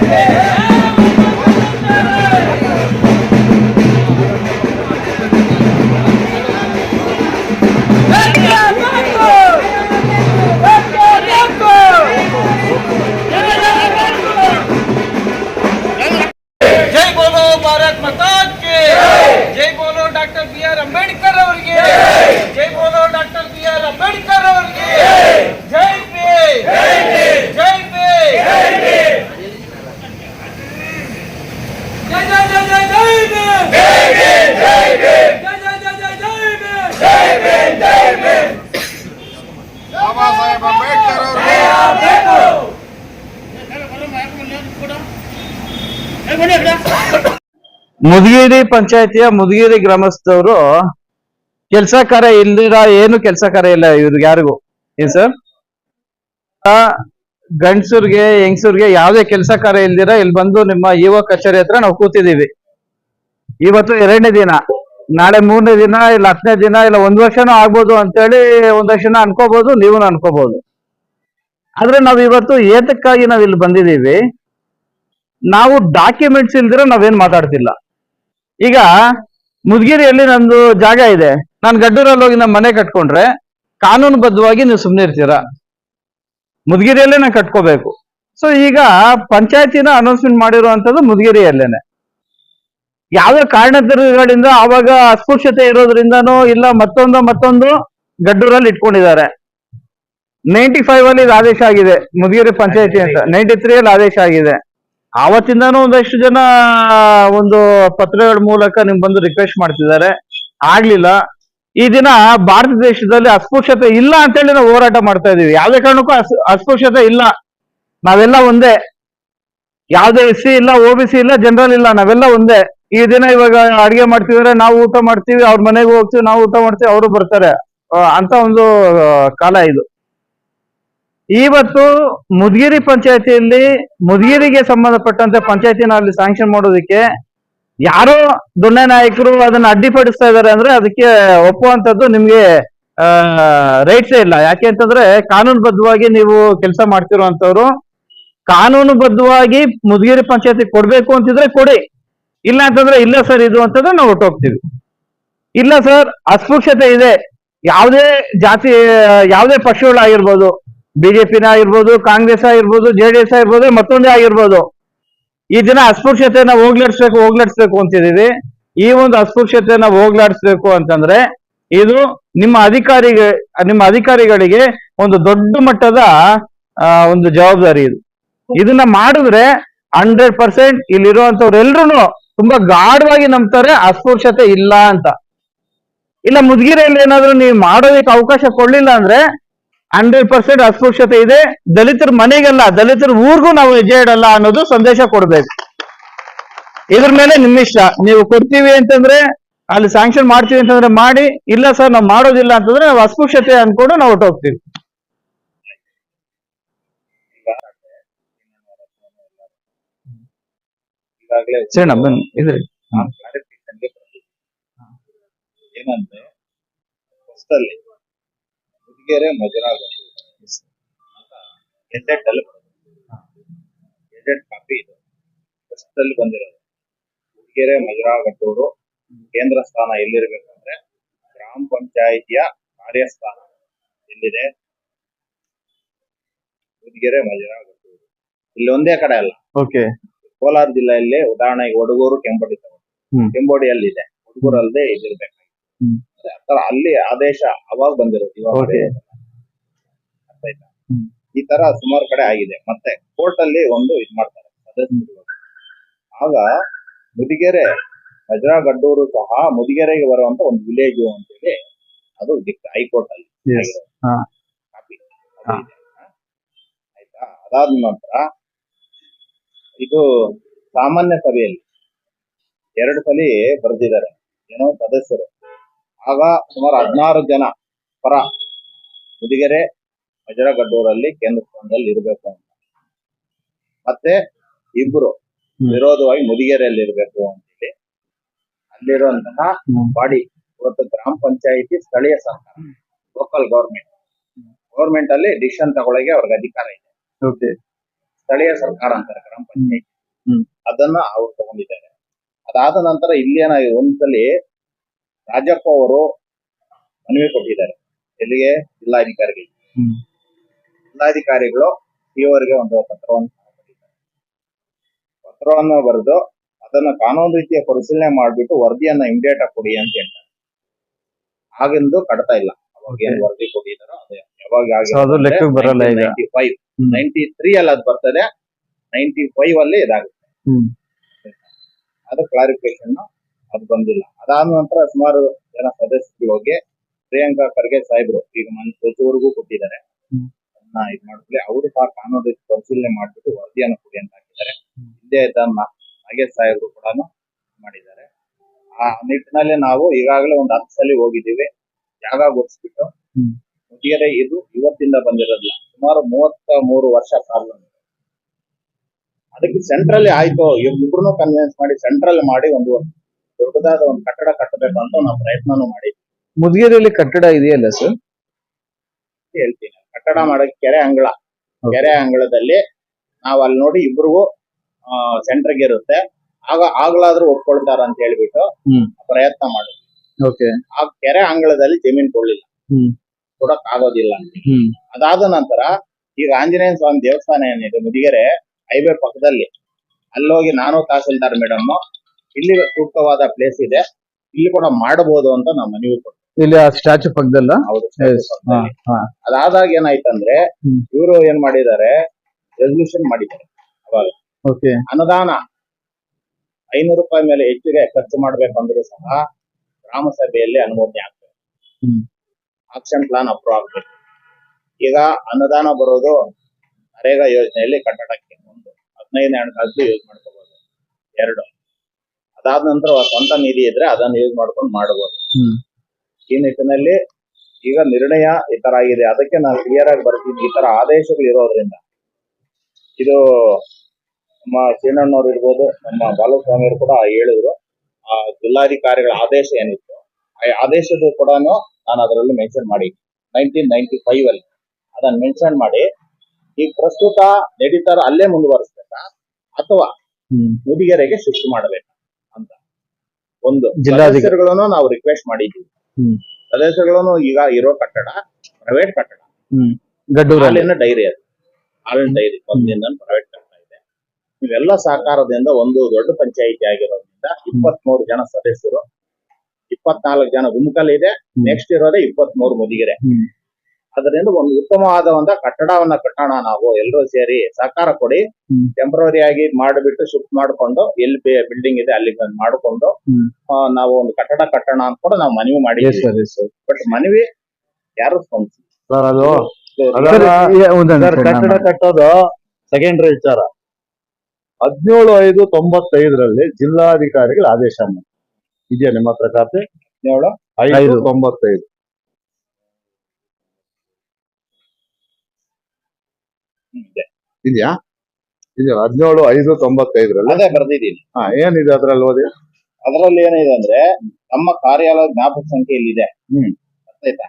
ಜೈ ಪಂಚಾಯತಿಯ ಮುದಗಿರಿ ಗ್ರಾಮಸ್ಥರು ಕೆಲಸ ಕಾರ್ಯ ಇಲ್ದಿರ ಏನು ಕೆಲಸ ಕಾರ್ಯ ಇಲ್ಲ ಇವ್ರಿಗೆ ಯಾರಿಗೂ. ಏನ್ ಸರ್? ಗಂಡ್ಸರ್ಗೆ, ಹೆಂಗ್ಸರ್ಗೆ ಯಾವ್ದೇ ಕೆಲಸ ಕಾರ್ಯ ಇಲ್ದಿರ ಇಲ್ಲಿ ಬಂದು ನಿಮ್ಮ ಯುವ ಕಚೇರಿ ಹತ್ರ ನಾವು ಕೂತಿದೀವಿ ಇವತ್ತು ಎರಡನೇ ದಿನ. ನಾಳೆ ಮೂರನೇ ದಿನ, ಇಲ್ಲ ಹತ್ತನೇ ದಿನ, ಇಲ್ಲ ಒಂದ್ ವರ್ಷನೂ ಆಗ್ಬೋದು ಅಂತೇಳಿ ಒಂದ್ ವರ್ಷನ ಅನ್ಕೋಬಹುದು ನೀವು ಅನ್ಕೋಬಹುದು ಆದ್ರೆ ನಾವ್ ಇವತ್ತು ಏತಕ್ಕಾಗಿ ನಾವ್ ಇಲ್ಲಿ ಬಂದಿದೀವಿ ನಾವು ಡಾಕ್ಯುಮೆಂಟ್ಸ್ ಇಲ್ದಿರ ನಾವೇನ್ ಮಾತಾಡ್ತಿಲ್ಲ. ಈಗ ಮುದ್ಗಿರಿಯಲ್ಲಿ ನಂದು ಜಾಗ ಇದೆ. ನಾನು ಗಡ್ಡೂರಲ್ಲಿ ಹೋಗಿ ನಮ್ಮ ಮನೆ ಕಟ್ಕೊಂಡ್ರೆ ಕಾನೂನುಬದ್ಧವಾಗಿ ನೀವು ಸುಮ್ಮನೆ ಇರ್ತೀರಾ? ಮುದ್ಗಿರಿಯಲ್ಲೇ ನಾನು ಕಟ್ಕೋಬೇಕು. ಸೊ ಈಗ ಪಂಚಾಯತಿನ ಅನೌನ್ಸ್ಮೆಂಟ್ ಮಾಡಿರುವಂತದ್ದು ಮುದ್ಗಿರಿಯಲ್ಲೇನೆ. ಯಾವ್ದೇ ಕಾರಣಗಳಿಂದ ಆವಾಗ ಅಸ್ಪೃಶ್ಯತೆ ಇರೋದ್ರಿಂದನೋ ಇಲ್ಲ ಮತ್ತೊಂದು ಮತ್ತೊಂದು ಗಡ್ಡೂರಲ್ಲಿ ಇಟ್ಕೊಂಡಿದ್ದಾರೆ. ನೈಂಟಿ ಫೈವ್ ಅಲ್ಲಿ ಇದು ಆದೇಶ ಆಗಿದೆ ಮುದ್ಗಿರಿ ಪಂಚಾಯತಿ ಅಂತ. ನೈಂಟಿ ತ್ರೀ ಅಲ್ಲಿ ಆದೇಶ ಆಗಿದೆ. ಆವತ್ತಿಂದಾನು ಒಂದಷ್ಟು ಜನ ಒಂದು ಪತ್ರಗಳ ಮೂಲಕ ನಿಮ್ ಬಂದು ರಿಕ್ವೆಸ್ಟ್ ಮಾಡ್ತಿದ್ದಾರೆ. ಆಗ್ಲಿಲ್ಲ. ಈ ದಿನ ಭಾರತ ದೇಶದಲ್ಲಿ ಅಸ್ಪೃಶ್ಯತೆ ಇಲ್ಲ ಅಂತೇಳಿ ನಾವು ಹೋರಾಟ ಮಾಡ್ತಾ ಇದೀವಿ ಯಾವ್ದೇ ಕಾರಣಕ್ಕೂ ಅಸ್- ಅಸ್ಪೃಶ್ಯತೆ ಇಲ್ಲ. ನಾವೆಲ್ಲ ಒಂದೇ. ಯಾವುದೇ ಎಸ್ ಸಿ ಇಲ್ಲ ಒ ಬಿ ಸಿ ಇಲ್ಲ, ಜನರಲ್ ಇಲ್ಲ, ನಾವೆಲ್ಲ ಒಂದೇ. ಈ ದಿನ ಇವಾಗ ಅಡಿಗೆ ಮಾಡ್ತಿದ್ರೆ ನಾವು ಊಟ ಮಾಡ್ತೀವಿ, ಅವ್ರ ಮನೆಗೆ ಹೋಗ್ತೀವಿ, ನಾವು ಊಟ ಮಾಡ್ತೀವಿ, ಅವರು ಬರ್ತಾರೆ. ಅಂತ ಒಂದು ಕಾಲ ಇದು. ಇವತ್ತು ಮುದ್ಗಿರಿ ಪಂಚಾಯತಿಯಲ್ಲಿ ಮುದ್ಗಿರಿಗೆ ಸಂಬಂಧಪಟ್ಟಂತೆ ಪಂಚಾಯತಿನ ಅಲ್ಲಿ ಸ್ಯಾಂಕ್ಷನ್ ಮಾಡೋದಕ್ಕೆ ಯಾರೋ ದೊಣ್ಣೆ ನಾಯಕರು ಅದನ್ನ ಅಡ್ಡಿಪಡಿಸ್ತಾ ಇದಾರೆ ಅಂದ್ರೆ ಅದಕ್ಕೆ ಒಪ್ಪುವಂತದ್ದು ನಿಮ್ಗೆ ರೈಟ್ಸೇ ಇಲ್ಲ. ಯಾಕೆ ಅಂತಂದ್ರೆ ಕಾನೂನುಬದ್ಧವಾಗಿ ನೀವು ಕೆಲಸ ಮಾಡ್ತಿರುವಂತವ್ರು ಕಾನೂನುಬದ್ಧವಾಗಿ ಮುದ್ಗಿರಿ ಪಂಚಾಯತಿ ಕೊಡ್ಬೇಕು ಅಂತಿದ್ರೆ ಕೊಡಿ. ಇಲ್ಲ ಅಂತಂದ್ರೆ ಇಲ್ಲ ಸರ್ ಇದು ಅಂತಂದ್ರೆ ನಾವು ಹೊಟ್ಟೋಗ್ತೀವಿ ಇಲ್ಲ ಸರ್ ಅಸ್ಪೃಶ್ಯತೆ ಇದೆ. ಯಾವುದೇ ಜಾತಿ ಯಾವುದೇ ಪಕ್ಷಗಳಾಗಿರ್ಬೋದು ಬಿಜೆಪಿನ ಆಗಿರ್ಬೋದು ಕಾಂಗ್ರೆಸ್ ಆಗಿರ್ಬೋದು ಜೆ ಡಿ ಎಸ್ ಆಗಿರ್ಬೋದು, ಮತ್ತೊಂದೇ ಆಗಿರ್ಬೋದು. ಈ ದಿನ ಅಸ್ಪೃಶ್ಯತೆಯನ್ನ ಹೋಗ್ಲಾಡಿಸ್ಬೇಕು ಹೋಗ್ಲಾಡಿಸ್ಬೇಕು ಅಂತಿದ್ದೀವಿ. ಈ ಒಂದು ಅಸ್ಪೃಶ್ಯತೆಯನ್ನ ಹೋಗ್ಲಾಡಿಸ್ಬೇಕು ಅಂತಂದ್ರೆ ಇದು ನಿಮ್ಮ ಅಧಿಕಾರಿಗೆ, ನಿಮ್ಮ ಅಧಿಕಾರಿಗಳಿಗೆ ಒಂದು ದೊಡ್ಡ ಮಟ್ಟದ ಒಂದು ಜವಾಬ್ದಾರಿ ಇದು. ಇದನ್ನ ಮಾಡಿದ್ರೆ ಹಂಡ್ರೆಡ್ ಪರ್ಸೆಂಟ್ ಇಲ್ಲಿರುವಂತವ್ರೆಲ್ರು ತುಂಬಾ ಗಾಢವಾಗಿ ನಂಬ್ತಾರೆ, ಅಸ್ಪೃಶ್ಯತೆ ಇಲ್ಲ ಅಂತ. ಇಲ್ಲ, ಮುದ್ಗಿರೆಯಲ್ಲಿ ಏನಾದ್ರು ನೀವು ಮಾಡೋದಕ್ಕೆ ಅವಕಾಶ ಕೊಡ್ಲಿಲ್ಲ ಅಂದ್ರೆ ಹಂಡ್ರೆಡ್ ಪರ್ಸೆಂಟ್ ಅಸ್ಪೃಶ್ಯತೆ ಇದೆ. ದಲಿತರ ಮನೆಗೆಲ್ಲ ದಲಿತರ ಊರಿಗೂ ನಾವು ಹೆಜ್ಜೆ ಇಡಲ್ಲ ಅನ್ನೋದು ಸಂದೇಶ ಕೊಡ್ಬೇಕು. ಇದ್ರ ಮೇಲೆ ನಿಮ್ಮ ಇಷ್ಟ ನೀವು ಕೊಡ್ತೀವಿ ಅಂತಂದ್ರೆ ಅಲ್ಲಿ ಸ್ಯಾಂಕ್ಷನ್ ಮಾಡ್ತೀವಿ ಅಂತಂದ್ರೆ ಮಾಡಿ ಇಲ್ಲ ಸರ್ ನಾವು ಮಾಡೋದಿಲ್ಲ ಅಂತಂದ್ರೆ ನಾವು ಅಸ್ಪೃಶ್ಯತೆ ಅನ್ಕೊಂಡು ನಾವು ಹೊಟ್ಟೋಗ್ತೀವಿ ಏನಂದ್ರೆ ಹುಡುಗಿಯರೇ ಮಜರಾಗ ಗೆಜೆಟ್ ಅಲ್ಲಿ ಗೆಜೆಟ್ ಕಾಪಿ ಫಸ್ಟ್ ಅಲ್ಲಿ ಬಂದಿರೋದು. ಹುಡುಗಿಯರೇ ಮಜರಾಗಟ್ಟೂರು ಕೇಂದ್ರ ಸ್ಥಾನ ಎಲ್ಲಿರ್ಬೇಕಂದ್ರೆ ಪಂಚಾಯಿತಿಯ ಕಾರ್ಯಸ್ಥಾನ ಎಲ್ಲಿದೆ? ಉಜಿಗೆರೆ ಮಜರಾ ಗಟ್ಟೂರು ಇಲ್ಲಿ ಒಂದೇ ಕಡೆ ಅಲ್ಲ. ಓಕೆ ಕೋಲಾರ ಜಿಲ್ಲೆಯಲ್ಲಿ ಉದಾಹರಣೆಗೆ ಒಡಗೂರು ಕೆಂಪಡಿ ತಗೊಂಡು. ಕೆಂಬೋಡಿಯಲ್ಲಿದೆ ಹುಡುಗೂರಲ್ಲಿ ಇದಿರ್ಬೇಕು ಆತರ ಅಲ್ಲಿ ಆದೇಶ ಅವಾಗ ಬಂದಿರೋದು ಇವಾಗ Okay. ಅರ್ಥ ಆಯ್ತಾ ಹ್ಮ್. ಈ ತರ ಸುಮಾರು ಕಡೆ ಆಗಿದೆ ಮತ್ತೆ ಕೋರ್ಟ್ ಅಲ್ಲಿ ಒಂದು ಇದ್ ಮಾಡ್ತಾರೆ ಆಗ ಮುದಿಗೆರೆ ವಜ್ರಾ ಗಡ್ಡೂರು ಸಹ ಮುದಿಗೆರೆಗೆ ಬರುವಂತ ಒಂದು ವಿಲೇಜ್ ಅಂತೇಳಿ ಅದು ಹೈಕೋರ್ಟ್ ಅಲ್ಲಿ Yes. ಹಾ. ಕಾಪಿ ಅದು ಹಾ. ಇದೆ. ಹಾ. ಆಯ್ತಾ ಅದಾದ ನಂತರ ಇದು ಸಾಮಾನ್ಯ ಸಭೆಯಲ್ಲಿ ಎರಡು ಸಲಿ ಬರೆದಿದ್ದಾರೆ ಏನೋ ಸದಸ್ಯರು ಆಗ ಸುಮಾರು ಹದಿನಾರು ಜನ ಪರ ಮುದಿಗೆರೆ ಮಜರಗಡ್ಡೂರಲ್ಲಿ ಕೇಂದ್ರ ಸ್ಥಾನದಲ್ಲಿ ಇರಬೇಕು ಅಂತ. ಮತ್ತೆ ಇಬ್ರು. ವಿರೋಧವಾಗಿ ಮುದಿಗೆರೆಯಲ್ಲಿ ಇರಬೇಕು ಅಂತೇಳಿ ಅಲ್ಲಿರುವಂತಹ. ಬಾಡಿ ಇವತ್ತು ಗ್ರಾಮ ಪಂಚಾಯಿತಿ ಸ್ಥಳೀಯ ಸರ್ಕಾರ ಲೋಕಲ್ ಗವರ್ಮೆಂಟ್ ಗವರ್ಮೆಂಟ್ ಅಲ್ಲಿ ಡಿಸಿಷನ್ ತಗೊಳ್ಳೋಕೆ ಅವ್ರಿಗೆ ಅಧಿಕಾರ ಇದೆ. ಸ್ಥಳೀಯ ಸರ್ಕಾರ ಅಂತಾರೆ ಗ್ರಾಮ ಪಂಚಾಯಿತಿ. ಅದನ್ನ ಅವ್ರು ತಗೊಂಡಿದ್ದಾರೆ. ಅದಾದ ನಂತರ ಇಲ್ಲಿ ಏನಾಗಿದೆ ಒಂದ್ಸಲಿ ರಾಜಪ್ಪ ಅವರು ಮನವಿ ಕೊಟ್ಟಿದ್ದಾರೆ. ಎಲ್ಲಿಗೆ? ಜಿಲ್ಲಾಧಿಕಾರಿಗೆ. ಹ್ಮ್. ಜಿಲ್ಲಾಧಿಕಾರಿಗಳು ಇವರಿಗೆ ಒಂದು ಪತ್ರವನ್ನು ಪತ್ರವನ್ನು ಬರೆದು ಅದನ್ನ ಕಾನೂನು ರೀತಿಯ ಪರಿಶೀಲನೆ ಮಾಡಿಬಿಟ್ಟು ವರದಿಯನ್ನ ಇಮಿಡಿಯೇಟ್ ಆಗಿ ಕೊಡಿ ಅಂತ ಹೇಳ್ತಾರೆ. ಹಾಗೆಂದು ಕಟ್ತಾ ಇಲ್ಲ. ಅವಾಗ ಏನ್ ವರದಿ ಕೊಟ್ಟಿದ್ದಾರೋ ಅದು. ಯಾವಾಗ ಬರಲ್ಲ. Ninety five. ಹ್ಮ್. ನೈಂಟಿ ತ್ರೀ ಅಲ್ಲಿ ಅದು ಬರ್ತದೆ. ನೈಂಟಿ ಫೈವ್ ಅಲ್ಲಿ ಇದಾಗುತ್ತೆ. ಅದು ಕ್ಲಾರಿಫಿಕೇಶನ್ ಅದು ಬಂದಿಲ್ಲ. ಅದಾದ ನಂತರ ಸುಮಾರು ಜನ ಸದಸ್ಯರಿಗೆ ಹೋಗಿ ಪ್ರಿಯಾಂಕಾ ಖರ್ಗೆ ಸಾಹೇಬ್ರು ಈಗ ಮನ್ ಸಚಿವರಿಗೂ ಕೊಟ್ಟಿದ್ದಾರೆ. ಅದನ್ನ ಇದು ಮಾಡಿದ್ರೆ ಅವರು ಸಹ ಕಾನೂನು ರೀತಿ ಪರಿಶೀಲನೆ ಮಾಡಿಬಿಟ್ಟು ವರದಿಯನ್ನು ಕೊಡಿ ಅಂತ ಹಾಕಿದ್ದಾರೆ. ಹಿಂದೆ ಇದ್ದ ನಾಗೇಶ್ ಸಾಹೇಬ್ರು ಕೂಡ ಮಾಡಿದ್ದಾರೆ. ಆ ನಿಟ್ಟಿನಲ್ಲಿ ನಾವು ಈಗಾಗಲೇ ಒಂದು ಹತ್ತು ಸಲ ಹೋಗಿದ್ದೀವಿ. ಜಾಗ ಗುರ್ಸ್ಬಿಟ್ಟು. ಮುಗಿಯರೆ ಇದು ಇವತ್ತಿಂದ ಬಂದಿರೋದಿಲ್ಲ. ಸುಮಾರು ಮೂವತ್ತ ಮೂರು ವರ್ಷ ಕಾಲ ಅದಕ್ಕೆ ಸೆಂಟ್ರಲ್ ಆಯ್ತು. ಇಬ್ರು ಕನ್ವಿನ್ಸ್ ಮಾಡಿ ಸೆಂಟ್ರಲ್ ಮಾಡಿ ಒಂದು ದೊಡ್ಡದಾದ ಒಂದು ಕಟ್ಟಡ ಕಟ್ಟಬೇಕು ಅಂತ ನಾವು ಪ್ರಯತ್ನನೂ ಮಾಡಿ. ಮುದ್ಗಿರಿಯಲ್ಲಿ ಕಟ್ಟಡ ಇದೆಯಲ್ಲ ಸರ್? ಹೇಳ್ತೀನಿ. ಕಟ್ಟಡ ಮಾಡೋಕೆ ಕೆರೆ ಅಂಗಳ. ಕೆರೆ ಅಂಗಳದಲ್ಲಿ ನಾವು ಅಲ್ಲಿ ನೋಡಿ ಇಬ್ರಿಗೂ ಸೆಂಟರ್ಗೆ ಇರುತ್ತೆ. ಆಗ ಆಗ್ಲಾದ್ರೂ ಒಪ್ಕೊಳ್ತಾರ ಅಂತ ಹೇಳ್ಬಿಟ್ಟು ಹ್ಮ್. ಪ್ರಯತ್ನ ಮಾಡಿದ್ವಿ. ಓಕೆ. ಆ ಕೆರೆ ಅಂಗಳದಲ್ಲಿ ಜಮೀನ್ ಕೊಡ್ಲಿಲ್ಲ. ಹ್ಮ್. ಕೊಡಕ್ ಆಗೋದಿಲ್ಲ ಹ್ಮ್. ಅದಾದ ನಂತರ ಈಗ ಆಂಜನೇಯ ಸ್ವಾಮಿ ದೇವಸ್ಥಾನ ಏನಿದೆ ಮುದಿಗೆರೆ ಹೈವೇ ಪಕ್ಕದಲ್ಲಿ. ಅಲ್ಲೋಗಿ ನಾನು ತಹಸೀಲ್ದಾರ್ ಮೇಡಮ್ ಇಲ್ಲಿ ಸೂಕ್ತವಾದ ಪ್ಲೇಸ್ ಇದೆ. ಇಲ್ಲಿ ಕೂಡ ಮಾಡಬಹುದು ಅಂತ ನಾವು ಮನವಿ ಕೊಡ್ತೀವಿ. ಇಲ್ಲಿ ಆ ಸ್ಟ್ಯಾಚು ಪಕ್ಕದಲ್ಲ? ಹೌದು ಅದಾದಾಗ ಏನಾಯ್ತಂದ್ರೆ ಅಂದ್ರೆ ಇವರು ಏನ್ ಮಾಡಿದ್ದಾರೆ? ರೆಸಲ್ಯೂಷನ್ ಮಾಡಿದ್ದಾರೆ. ಅವಾಗ. ಓಕೆ. ಅನುದಾನ. ಐನೂರು ರೂಪಾಯಿ ಮೇಲೆ ಹೆಚ್ಚಿಗೆ ಖರ್ಚು ಮಾಡ್ಬೇಕಂದ್ರೂ ಸಹ ಗ್ರಾಮ ಸಭೆಯಲ್ಲಿ ಅನುಮೋದನೆ ಆಗ್ತದೆ. ಆಕ್ಷನ್ ಪ್ಲಾನ್ ಅಪ್ರೂವ್ ಆಗ್ಬೇಕು. ಈಗ ಅನುದಾನ ಬರೋದು ನರೇಗಾ ಯೋಜನೆಯಲ್ಲಿ ಕಟ್ಟಡಕ್ಕೆ ಒಂದು ಹದಿನೈದು ಹಣಕಾಸು ಯೂಸ್ ಮಾಡ್ಕೋಬಹುದು ಎರಡು. ಅದಾದ ನಂತರ ಅವ್ರ ಸ್ವಂತ ನಿಧಿ ಇದ್ರೆ ಅದನ್ನ ಯೂಸ್ ಮಾಡ್ಕೊಂಡು ಮಾಡಬಹುದು ಈ ನಿಟ್ಟಿನಲ್ಲಿ ಈಗ ನಿರ್ಣಯ ಈ ತರ ಆಗಿದೆ. ಅದಕ್ಕೆ ನಾನು ಕ್ಲಿಯರ್ ಆಗಿ ಬರ್ತೀನಿ. ಈ ತರ ಆದೇಶಗಳು ಇರೋದ್ರಿಂದ. ಇದು ನಮ್ಮ ಚೀನಣ್ಣವ್ರು ಇರ್ಬೋದು ನಮ್ಮ ಬಾಲಸ್ವಾಮಿ ಅವರು ಕೂಡ ಹೇಳಿದ್ರು. ಆ ಜಿಲ್ಲಾಧಿಕಾರಿಗಳ ಆದೇಶ ಏನಿತ್ತು ಆ ಆದೇಶದ ಕೂಡ ನಾನು ಅದರಲ್ಲಿ ಮೆನ್ಷನ್ ಮಾಡಿ. ನೈನ್ಟೀನ್ ನೈನ್ಟಿ ಫೈವ್ ಅಲ್ಲಿ ಅದನ್ನ ಮೆನ್ಷನ್ ಮಾಡಿ ಈಗ ಪ್ರಸ್ತುತ ನಡೀತಾರ ಅಲ್ಲೇ ಮುಂದುವರಿಸ್ಬೇಕಾ ಅಥವಾ ಮುದಿಗೆರೆಗೆ ಶಿಫ್ಟ್ ಮಾಡಬೇಕು? ಒಂದು ಸದಸ್ಯರುಗಳನ್ನು ನಾವು ರಿಕ್ವೆಸ್ಟ್ ಮಾಡಿದ್ದೀವಿ. ಹ್ಮ್. ಸದಸ್ಯರುಗಳನ್ನು ಈಗ ಇರೋ ಕಟ್ಟಡ ಪ್ರೈವೇಟ್ ಕಟ್ಟಡ. ಹ್ಮ್. ಗಡ್ಡೂರಲ್ಲಿ. ಹಾಲಿನ ಡೈರಿ ಅದು. ಹಾಲಿನ ಡೈರಿ ಮೊದಲಿಂದ ಪ್ರೈವೇಟ್ ಕಟ್ಟಡ ಇದೆ. ಇವೆಲ್ಲ ಸಹಕಾರದಿಂದ ಒಂದು ದೊಡ್ಡ ಪಂಚಾಯಿತಿ ಆಗಿರೋದ್ರಿಂದ ಇಪ್ಪತ್ಮೂರು ಜನ ಸದಸ್ಯರು ಇಪ್ಪತ್ನಾಲ್ಕು ಜನ ಗುಮ್ಕಲ್ ಇದೆ. ಹ್ಮ್. ನೆಕ್ಸ್ಟ್ ಇರೋದೇ ಇಪ್ಪತ್ಮೂರು ಮುದಿಗೆರೆ. ಹ್ಮ್. ಅದರಿಂದ ಒಂದು ಉತ್ತಮವಾದ ಒಂದು ಕಟ್ಟಡವನ್ನ ಕಟ್ಟೋಣ ನಾವು ಎಲ್ಲರೂ ಸೇರಿ ಸಹಕಾರ ಕೊಡಿ. ಟೆಂಪ್ರವರಿ ಟೆಂಪರರಿ ಆಗಿ ಮಾಡಿಬಿಟ್ಟು ಶಿಫ್ಟ್ ಮಾಡಿಕೊಂಡು ಎಲ್ಲಿ ಬಿಲ್ಡಿಂಗ್ ಇದೆ ಅಲ್ಲಿ ಬಂದ್ ಮಾಡಿಕೊಂಡು ನಾವು ಒಂದು ಕಟ್ಟಡ ಕಟ್ಟೋಣ ಅಂತ ಕೂಡ ನಾವು ಮನವಿ ಮಾಡಿ ಸರ್ ಸರ್ ಬಟ್ ಮನವಿ ಯಾರು ಕಟ್ಟಡ ಕಟ್ಟೋದು ಸೆಕೆಂಡ್ರಿ ವಿಚಾರ. ಹದಿನೇಳು ಐದು ತೊಂಬತ್ತೈದರಲ್ಲಿ ಜಿಲ್ಲಾಧಿಕಾರಿಗಳ ಆದೇಶ. ಇದೆಯಾ ನಿಮ್ಮ ಹತ್ರ ಖಾತೆ ಹದಿನೇಳು ಐದು. ತೊಂಬತ್ತೈದು ಹ್ಮ್, ಇದೆ. ಇದೆಯಾ? ಇದೆಯಾ? ಹದಿನೇಳು ಐದು ತೊಂಬತ್ತೈದರಲ್ಲಿ? ಅದೇ ಬರ್ದಿದ್ದೀನಿ. ಹಾ ಏನಿದೆ ಅದ್ರಲ್ಲಿ ಓದಿ ಅದರಲ್ಲಿ ಏನಿದೆ ಅಂದ್ರೆ ನಮ್ಮ ಕಾರ್ಯಾಲಯ ಜ್ಞಾಪಕ ಸಂಖ್ಯೆ ಇಲ್ಲಿದೆ ಹ್ಮ್. ಗೊತ್ತಾಯ್ತಾ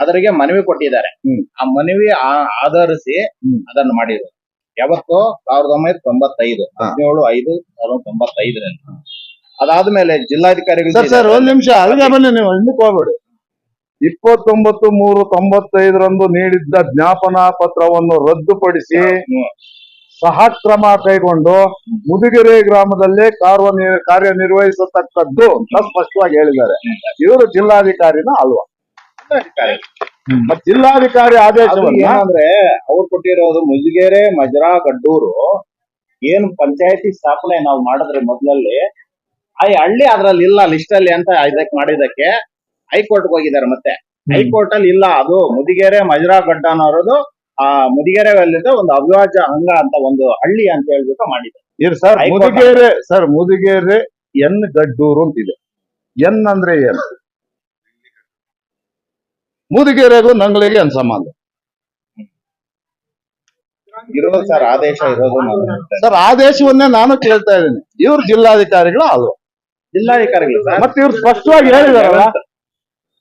ಅದರಿಗೆ ಮನವಿ ಕೊಟ್ಟಿದ್ದಾರೆ. ಹ್ಮ್. ಆ ಮನವಿ ಆ- ಆಧರಿಸಿ ಹ್ಮ್. ಅದನ್ನು ಮಾಡಿದ್ರು. ಯಾವತ್ತು? ಸಾವಿರದ ಒಂಬೈನೂರ ತೊಂಬತ್ತೈದು. ಹಾ. ಹದಿನೇಳು ಐದು ಸಾವಿರದ ತೊಂಬತ್ತೈದರಲ್ಲಿ. ಅದಾದ್ಮೇಲೆ ಜಿಲ್ಲಾಧಿಕಾರಿಗಳು ಸರ್ ಸರ್ ಒಂದ್ ನಿಮಿಷ ಅಲ್ಲಿಗೆ ಬನ್ನಿ ನೀವು ಹಿಂದಕ್ಕೆ ಹೋಗ್ಬೇಡಿ. ಇಪ್ಪತ್ತೊಂಬತ್ತು ಮೂರು ತೊಂಬತ್ತೈದರಂದು ನೀಡಿದ್ದ ಜ್ಞಾಪನಾ ಪತ್ರವನ್ನು ರದ್ದುಪಡಿಸಿ ಸಹಕ್ರಮ ಕೈಗೊಂಡು ಮುದುಗೆರೆ ಗ್ರಾಮದಲ್ಲೇ ಕಾರ್ಯ ಕಾರ್ಯನಿರ್ವಹಿಸತಕ್ಕದ್ದು ಸ್ಪಷ್ಟವಾಗಿ ಹೇಳಿದ್ದಾರೆ. ಇವರು ಜಿಲ್ಲಾಧಿಕಾರಿನ ಅಲ್ವಾ? ಮತ್ತೆ ಜಿಲ್ಲಾಧಿಕಾರಿ ಆದೇಶ ಆದೇಶವನ್ನ ಏನಂದ್ರೆ ಅವ್ರು ಕೊಟ್ಟಿರೋದು ಮುಜುಗೆರೆ ಮಜರಾ ಗಡ್ಡೂರು. ಏನ್ ಪಂಚಾಯತಿ ಸ್ಥಾಪನೆ ನಾವು ಮಾಡಿದ್ರೆ ಮೊದಲಲ್ಲಿ? ಆ ಹಳ್ಳಿ ಅದ್ರಲ್ಲಿ ಇಲ್ಲ ಲಿಸ್ಟ್ ಅಲ್ಲಿ ಅಂತ ಇದಕ್ಕೆ ಮಾಡಿದಕ್ಕೆ ಹೈಕೋರ್ಟ್ ಹೋಗಿದ್ದಾರೆ ಮತ್ತೆ. ಹೈಕೋರ್ಟ್ ಅಲ್ಲಿ ಇಲ್ಲ ಅದು ಮುದಿಗೆರೆ ಮಜರಾ ಗಡ್ಡ ಅನ್ನೋದು ಆ ಮುದಿಗೆರೆ ಒಂದು ಅವಿಭಾಜ್ಯ ಅಂಗ ಅಂತ ಒಂದು ಹಳ್ಳಿ ಅಂತ ಹೇಳ್ಬಿಟ್ಟು ಮಾಡಿದ್ದಾರೆ. ಇರ್ sir Mudigere sir Mudigere N Gaddur ಅಂತ ಇದೆ ಎನ್ ಅಂದ್ರೆ ಏನು? ಮುದಿಗೆರೆಗೂ ನಂಗಳಿಗೆ ಏನ್ ಸಂಬಂಧ? ಇರೋದು ಸರ್ ಆದೇಶ ಇರೋದು ನಾನು ಸರ್ ಆದೇಶವನ್ನೇ ನಾನು ಕೇಳ್ತಾ ಇದ್ದೀನಿ. ಇವ್ರ ಜಿಲ್ಲಾಧಿಕಾರಿಗಳು ಅಲ್ವಾ? ಜಿಲ್ಲಾಧಿಕಾರಿಗಳು ಸರ್. ಮತ್ತೆ ಇವ್ರು ಸ್ಪಷ್ಟವಾಗಿ ಹೇಳಿದಾರಲ್ಲ?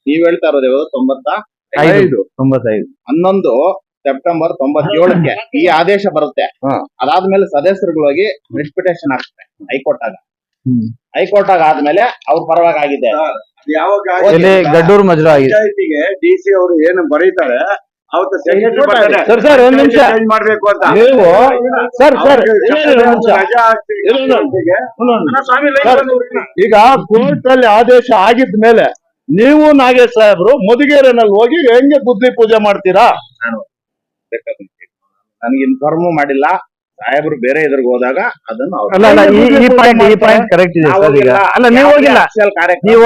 ನೀವ್ ಹೇಳ್ತಾ ಇರೋದು ಯಾವ್ದು ತೊಂಬತ್ತ? ಐದು. ತೊಂಬತ್ತೈದು. ಹನ್ನೊಂದು ಸೆಪ್ಟೆಂಬರ್ ತೊಂಬತ್ತೇಳಕ್ಕೆ ಈ ಆದೇಶ ಬರುತ್ತೆ. ಅದಾದ್ಮೇಲೆ ಸದಸ್ಯರುಗಳು ಹೋಗಿ ರಿಸ್ಪಿಟೇಷನ್ ಆಗ್ತಾರೆ ಹೈಕೋರ್ಟ್ ಆಗ ಹೈಕೋರ್ಟ್ ಆಗ ಆದ್ಮೇಲೆ ಅವ್ರ ಪರವಾಗಿ ಆಗಿದೆ. ಯಾವಾಗ ಇಲ್ಲಿ ಗಡ್ಡೂರು ಮಜ್ರಾ ಪಂಚಾಯತಿಗೆ ಡಿ ಸಿ ಅವರು ಏನು ಬರೀತಾರೆ? ಸರ್ ಸರ್ ಒಂದ್ ನಿಮಿಷ. ಮಾಡ್ಬೇಕು ಅಂತ. ನೀವು ಸರ್ ಸರ್. ಈಗ ಕೋರ್ಟ್ ಅಲ್ಲಿ ಆದೇಶ ಆಗಿದ ಮೇಲೆ ನೀವು ನಾಗೇಶ್ ಸಾಹೇಬ್ರು ಮುದುಗೇರಿನಲ್ಲಿ ಹೋಗಿ ಹೆಂಗೆ ಬುದ್ಧಿ ಪೂಜೆ ಮಾಡ್ತೀರಾ? ನನಗೆ ಇನ್ಫಾರ್ಮ್ ಮಾಡಿಲ್ಲ. ಸಾಹೇಬ್ರು ಬೇರೆ ಇದ್ರಿಗೆ ಹೋದಾಗ ಅದನ್ನು ನಾವು ಹೋಗಿಲ್ಲ. ನೀವು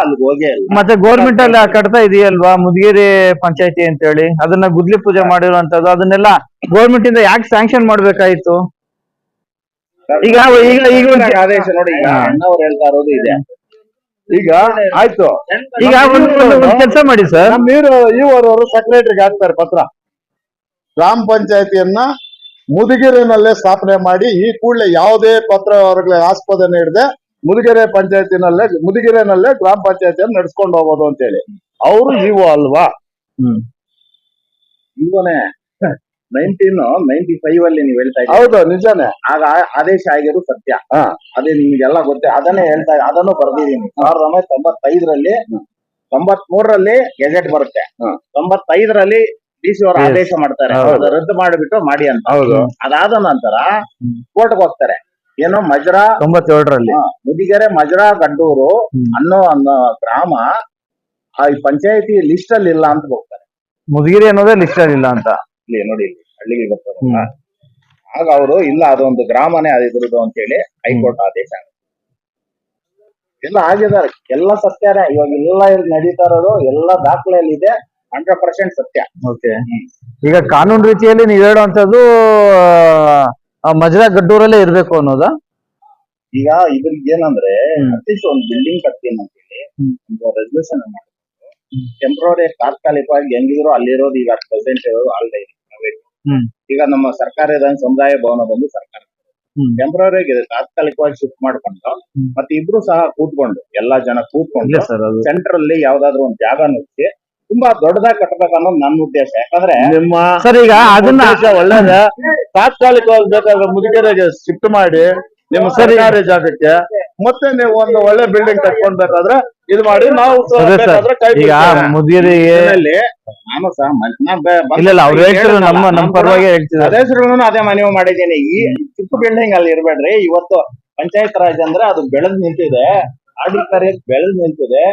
ಅಲ್ಲಿಗೆ ಹೋಗೇ ಇಲ್ಲ. ಮತ್ತೆ ಗೋರ್ಮೆಂಟ್ ಅಲ್ಲಿ ಕಟ್ತಾ ಇದೆಯಲ್ವಾ? ಮುದ್ಗಿರಿ ಪಂಚಾಯತಿ ಅಂತ ಹೇಳಿ ಅದನ್ನ ಗುದ್ಲಿ ಪೂಜೆ ಮಾಡಿರುವಂತದ್ದು ಅದನ್ನೆಲ್ಲ ಗೋರ್ಮೆಂಟ್ ಇಂದ ಯಾಕೆ ಸ್ಯಾಂಕ್ಷನ್ ಮಾಡ್ಬೇಕಾಯ್ತು? ಈಗ ಈಗ ಈಗ ಆದೇಶ ನೋಡಿ ಈಗ ಅಣ್ಣವ್ರು ಹೇಳ್ತಾ ಇರೋದು ಇದೆ. ಈಗ ಆಯ್ತು. ಈಗ ಕೆಲಸ ಮಾಡಿ ಸರ್. ನಮ್ಮ ನೀರು ಇವರವರು ಸೆಕ್ರೆಟರಿಗೆ ಹಾಕ್ತಾರೆ ಪತ್ರ. ಗ್ರಾಮ ಪಂಚಾಯತಿಯನ್ನ ಮುದುಗೆರೆನಲ್ಲೇ ಸ್ಥಾಪನೆ ಮಾಡಿ ಈ ಕೂಡಲೇ ಯಾವುದೇ ಪತ್ರ ಹೊರಗಡೆ ಆಸ್ಪದ ನೀಡದೆ ಮುದುಗೆರೆ ಪಂಚಾಯತಿನಲ್ಲೇ ಮುದುಗೆರೆನಲ್ಲೇ ಗ್ರಾಮ ಪಂಚಾಯತಿಯನ್ನು ನಡ್ಸ್ಕೊಂಡು ಹೋಗೋದು ಅಂತ ಹೇಳಿ ಅವರು ಇವು ಅಲ್ವಾ? ಇವನೇ ನೈನ್ಟೀನ್ ನೈನ್ಟಿ ಫೈವ್ ಅಲ್ಲಿ ನೀವು ಹೇಳ್ತಾ ಇದ್ದೀರಿ? ಹೌದು ನಿಜಾನೇ. ಆಗ ಆ- ಆದೇಶ ಆಗಿರೋದು ಸತ್ಯ. ಹಾ. ಅದೇ ನಿಮ್ಗೆಲ್ಲ ಗೊತ್ತೇ ಅದನ್ನೇ ಹೇಳ್ತಾ ಅದನ್ನು ಬರ್ದಿದ್ದೀನಿ. ಸಾವಿರದ ಒಂಬೈನೂರ ತೊಂಬತ್ತೈದರಲ್ಲಿ ತೊಂಬತ್ ಮೂರರಲ್ಲಿ ಗೆಜೆಟ್ ಬರುತ್ತೆ. ಹಾ. ತೊಂಬತ್ತೈದರಲ್ಲಿ ಡಿ ಸಿ ಅವರು Yes. ಆದೇಶ ಮಾಡ್ತಾರೆ. ಹೌದು. ಅದು ರದ್ದು ಮಾಡಿಬಿಟ್ಟು ಮಾಡಿ ಅಂತ. ಹೌದು. ಅದಾದ ನಂತರ. ಕೋರ್ಟ್ಗೆ ಹೋಗ್ತಾರೆ. ಏನೋ ಮಜ್ರಾ ತೊಂಬತ್ತೇಳರಲ್ಲಿ. ಹಾ, ಮುದಿಗೆರೆ ಮಜ್ರಾ ಗಡ್ಡೂರು ಹ್ಮ್. ಅನ್ನೋ ಅನ್ನೋ ಗ್ರಾಮ ಆ ಈ ಪಂಚಾಯತಿ ಲಿಸ್ಟ್ ಅಲ್ಲಿ ಇಲ್ಲ ಅಂತ ಹೋಗ್ತಾರೆ. ಮುದ್ಗಿರಿ ಅನ್ನೋದೇ ಲಿಸ್ಟ್ ಇಲ್ಲ ಅಂತ. ಇಲ್ಲಿ ನೋಡಿ ಇಲ್ಲಿ ಹಳ್ಳಿಗೆ ಬರ್ತದೆ ಆಗ ಅವರು ಇಲ್ಲ ಅದೊಂದು ಗ್ರಾಮನೇ ಅದಿದ್ರದ್ದು ಅಂತ ಹೇಳಿ ಹೈಕೋರ್ಟ್ ಆದೇಶ. ಎಲ್ಲ ಆಗಿದ್ದಾರೆ ಎಲ್ಲ ಸತ್ಯನೇ. ಇವಾಗ ಎಲ್ಲ ಇಲ್ಲಿ ನಡೀತಾ ಇರೋದು ಎಲ್ಲ ದಾಖಲೆಯಲ್ಲಿ ಇದೆ. ಹಂಡ್ರೆಡ್ ಪರ್ಸೆಂಟ್ ಸತ್ಯ. ಓಕೆ ಈಗ ಕಾನೂನು ರೀತಿಯಲ್ಲಿ ನೀವು ಹೇಳುವಂತದ್ದು ಮಜ್ರಾ ಗಡ್ಡೂರಲ್ಲೇ ಇರ್ಬೇಕು ಅನ್ನೋದ? ಈಗ ಇದ್ರಿಗೆ ಏನಂದ್ರೆ. ಅಟ್ಲೀಸ್ಟ್ ಒಂದು ಬಿಲ್ಡಿಂಗ್ ಕಟ್ತೀನಿ ಅಂತ ಹೇಳಿ. ಒಂದು ರೆಸಲ್ಯೂಷನ್ ಮಾಡಿದ್ರು ಟೆಂಪ್ರವರಿ ತಾತ್ಕಾಲಿಕವಾಗಿ ಹೆಂಗಿದ್ರು ಅಲ್ಲಿರೋದು ಈಗ ಪ್ರೆಸೆಂಟ್ ಇರೋದು ಆಲ್ರೆಡಿ ಹ್ಮ್. ಈಗ ನಮ್ಮ ಸರ್ಕಾರದ ಸಮುದಾಯ ಭವನ ಬಂದು ಸರ್ಕಾರ ಹ್ಮ್. ಆಗಿದೆ ತಾತ್ಕಾಲಿಕವಾಗಿ ಶಿಫ್ಟ್ ಮಾಡ್ಕೊಂಡು ಹ್ಮ್. ಮತ್ತೆ ಇಬ್ರು ಸಹ ಕೂತ್ಕೊಂಡು ಎಲ್ಲಾ ಜನ ಇಲ್ಲ ಕೂತ್ಕೊಂಡು ಸರ್ ಅದು ಸೆಂಟರ್ ಅಲ್ಲಿ ಯಾವ್ದಾದ್ರು ಒಂದ್ ಜಾಗ ನುಚ್ಚಿ ತುಂಬಾ ದೊಡ್ಡದಾಗಿ ಕಟ್ಟಬೇಕು ಅನ್ನೋದು ನನ್ನ ಉದ್ದೇಶ ಯಾಕಂದ್ರೆ ನಿಮ್ಮ ಸರ್ ಈಗ ಅದನ್ನ ಉದ್ದೇಶ ಒಳ್ಳೇದೆ ತಾತ್ಕಾಲಿಕವಾಗಿ ಬೇಕಾದ್ರೆ ಮುದುಕರಿಗೆ ಶಿಫ್ಟ್ ಮಾಡಿ ನಿಮ್ಮ ಸರ್ಕಾರಿ ಜಾಗಕ್ಕೆ ಮತ್ತೆ ನೀವು ಒಂದು ಒಳ್ಳೆ ಬಿಲ್ಡಿಂಗ್ ಕಟ್ಕೊಂಡ್ಬೇಕಾದ್ರೆ ಇದು ಮಾಡಿ ನಾವು ಈಗ ಬಿಡ್ತೇವೆ. ನಾನು ಸಹ ಇಲ್ಲ ಅವ್ರು ನಮ್ಮ ನಮ್ಮ ಪರವಾಗಿ ಹೇಳ್ತಿದ್ದಾರೆ. ಅದೇ ಮನವಿ ಮಾಡಿದ್ದೀನಿ. ಈ ಚಿಕ್ಕ ಬಿಲ್ಡಿಂಗ್ ಅಲ್ಲಿ ಇರ್ಬೇಡ್ರಿ. ಇವತ್ತು ಪಂಚಾಯತ್ ರಾಜ್ ಅಂದ್ರೆ ಅದು ಬೆಳೆದ್ ನಿಂತಿದೆ. ಆಡಳಿತ ಬೆಳೆದ್ ನಿಂತಿದೆ.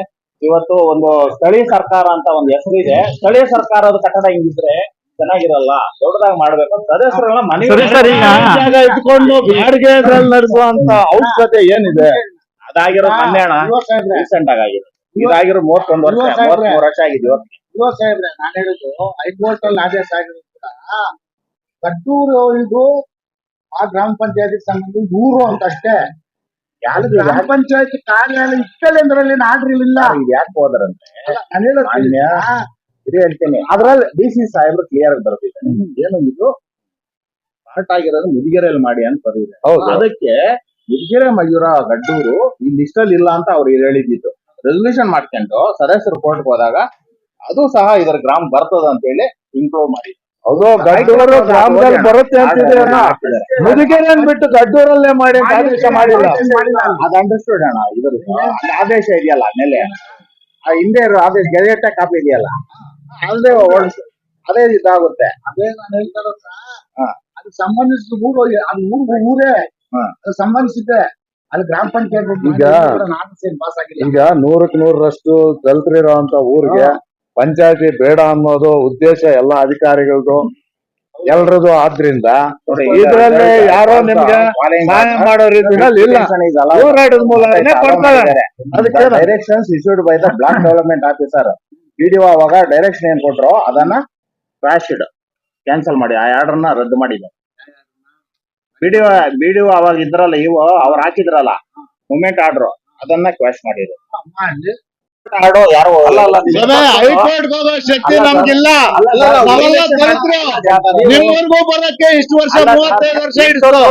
ಇವತ್ತು ಒಂದು ಸ್ಥಳೀಯ ಸರ್ಕಾರ ಅಂತ ಒಂದು ಹೆಸರಿದೆ. ಸ್ಥಳೀಯ ಸರ್ಕಾರದ ಕಟ್ಟಡ ಹಿಂಗಿದ್ರೆ ಚೆನ್ನಾಗಿರಲ್ಲ ದೊಡ್ಡದಾಗಿ ಮಾಡ್ಬೇಕು ಅಂತ. ಸದಸ್ಯರೆಲ್ಲ ಮನೆ ಸರಿ ಸರ್ ಈಗ ಜಾಗ ಇಟ್ಕೊಂಡು ಬಾಡಿಗೆಗಳಲ್ಲಿ ನಡೆಸುವಂತ ಅವಶ್ಯಕತೆ ಏನಿದೆ? ಅದಾಗಿರೋ ಕನ್ಯಾಣ ರೀಸೆಂಟ್ ಆಗಿದೆ. ಇದಾಗಿರೋ ಮೂವತ್ತೊಂದು ವರ್ಷ? ಮೂವತ್ಮೂರು ವರ್ಷ ಆಗಿದೆ ಯುವ ಇವಾಗ ಸಾಹೇಬ್ರೆ ನಾನು ಹೇಳಿದ್ದು ಹೈಕೋರ್ಟ್ ಅಲ್ಲಿ ಆದೇಶ ಆಗಿರೋದು ಕೂಡ ಕಟ್ಟೂರು ಇದು ಆ ಗ್ರಾಮ ಪಂಚಾಯತಿ ಸಂಬಂಧ ದೂರು ಅಂತ ಅಷ್ಟೇ ಗ್ರಾಮ ಪಂಚಾಯತಿ ಕಾರ್ಯಾಲಯ ಇಕ್ಕಲೆಂದ್ರಲ್ಲಿ ಇದು ಯಾಕೆ ಹೋದ್ರಂತೆ? ನಾನು ಹೇಳೋದು ಇದು ಹೇಳ್ತೇನೆ ಅದ್ರಲ್ಲಿ ಡಿ ಸಿ ಸಾಹೇಬ್ರು ಕ್ಲಿಯರ್ ಆಗಿ ಬರ್ತಿದ್ದಾರೆ ಏನು ಇದು? ಸ್ಟಾರ್ಟ್ ಆಗಿರೋದು ಮುದಿಗೆರೆಯಲ್ಲಿ ಮಾಡಿ ಅಂತ ಬರೀ ಅದಕ್ಕೆ ಮುದಿಗೆರೆ ಮಯೂರ ಗಡ್ಡೂರು ಈ ಲಿಸ್ಟ್ ಅಲ್ಲಿ ಇಲ್ಲ ಅಂತ ಅವ್ರು ಹೇಳಿದ್ದು. ರೆಸಲ್ಯೂಷನ್ ಮಾಡ್ಕೊಂಡು ಸದಸ್ಯ ರಿಪೋರ್ಟ್ ಹೋದಾಗ ಅದು ಸಹ ಇದರ ಗ್ರಾಮ ಬರ್ತದ ಅಂತ ಹೇಳಿ ಇಂಪ್ರೂವ್ ಮಾಡಿ. ಹೌದು ಗಡ್ಡೂರು ಗ್ರಾಮದಲ್ಲಿ ಬರುತ್ತೆ ಅಂತಿದೆ ಅನ್ನೋ ಮುದುಗೆರೆ ಬಿಟ್ಟು ಗಡ್ಡೂರಲ್ಲೇ ಮಾಡಿ ಆದೇಶ ಮಾಡಿಲ್ಲ ಅದು ಅಂಡರ್ಸ್ಟೂಡ್ ಅಣ್ಣ ಇದ್ರ ಆದೇಶ ಇದೆಯಲ್ಲ ನೆಲೆ. ಆ ಹಿಂದೆ ಆದೇಶ ಗೆಜೆಟ್ ಕಾಪಿ ಇದೆಯಲ್ಲ. ಅಲ್ಲದೆ ಅದೇ ಇದಾಗುತ್ತೆ. ಅದೇ ನಾನು ಹೇಳ್ತಾರ ಅದು ಸಂಬಂಧಿಸಿದ ಊರು ಅದು ಊರು ಊರೇ. ಅದು ಸಂಬಂಧಿಸಿದೆ ಅಲ್ಲಿ ಗ್ರಾಮ ಪಂಚಾಯತ್ ಈಗ- ಪಾಸ್ ಆಗಿಲ್ಲ. ಈಗ ನೂರಕ್ ನೂರರಷ್ಟು ದಲಿತರಿರುವಂತ ಊರಿಗೆ ಪಂಚಾಯತಿ ಬೇಡ ಅನ್ನೋದು ಉದ್ದೇಶ ಎಲ್ಲ ಅಧಿಕಾರಿಗಳದು ಎಲ್ರದು ಆದ್ರಿಂದ ಇದರಲ್ಲಿ ಯಾರೋ ನಿಮ್ಗೆ ಸಹಾಯ. ಮಾಡೋ ರೀತಿಯಲ್ಲಿ ಇಲ್ಲ. ಹೋರಾಟದ ಅದಕ್ಕೆ directions issued by the block development officer VDO ಅವಾಗ ಡೈರೆಕ್ಷನ್ ಏನ್ ಕೊಟ್ರು ಅದನ್ನ ಕ್ರಾಶ್ಡ್ ಕ್ಯಾನ್ಸಲ್ ಮಾಡಿ, ಆ ಆರ್ಡರ್ನ ರದ್ದು ಮಾಡಿದ್ರು ವಿಡಿಯೋ ವಿಡಿಯೋ ಅವಾಗ ಇದ್ರಲ್ಲ ಇವು, ಅವ್ರು ಹಾಕಿದ್ರಲ್ಲ ಮೂಮೆಂಟ್ ಆರ್ಡರ್ ಅದನ್ನ ಕ್ವಾಶ್ ಮಾಡಿದ್ರು. ಆರ್ಡರ್ ಯಾರು ಹೈಕೋರ್ಟ್ ಹೋಗೋ ಶಕ್ತಿ ನಮ್ಗಿಲ್ಲ. ನಿಮ್ಮೂರ್ಗೂ ಬರಕ್ಕೆ ಇಷ್ಟು ವರ್ಷ ಮೂವತ್ತೈದು ವರ್ಷ ಹಿಡಿಸ್ತು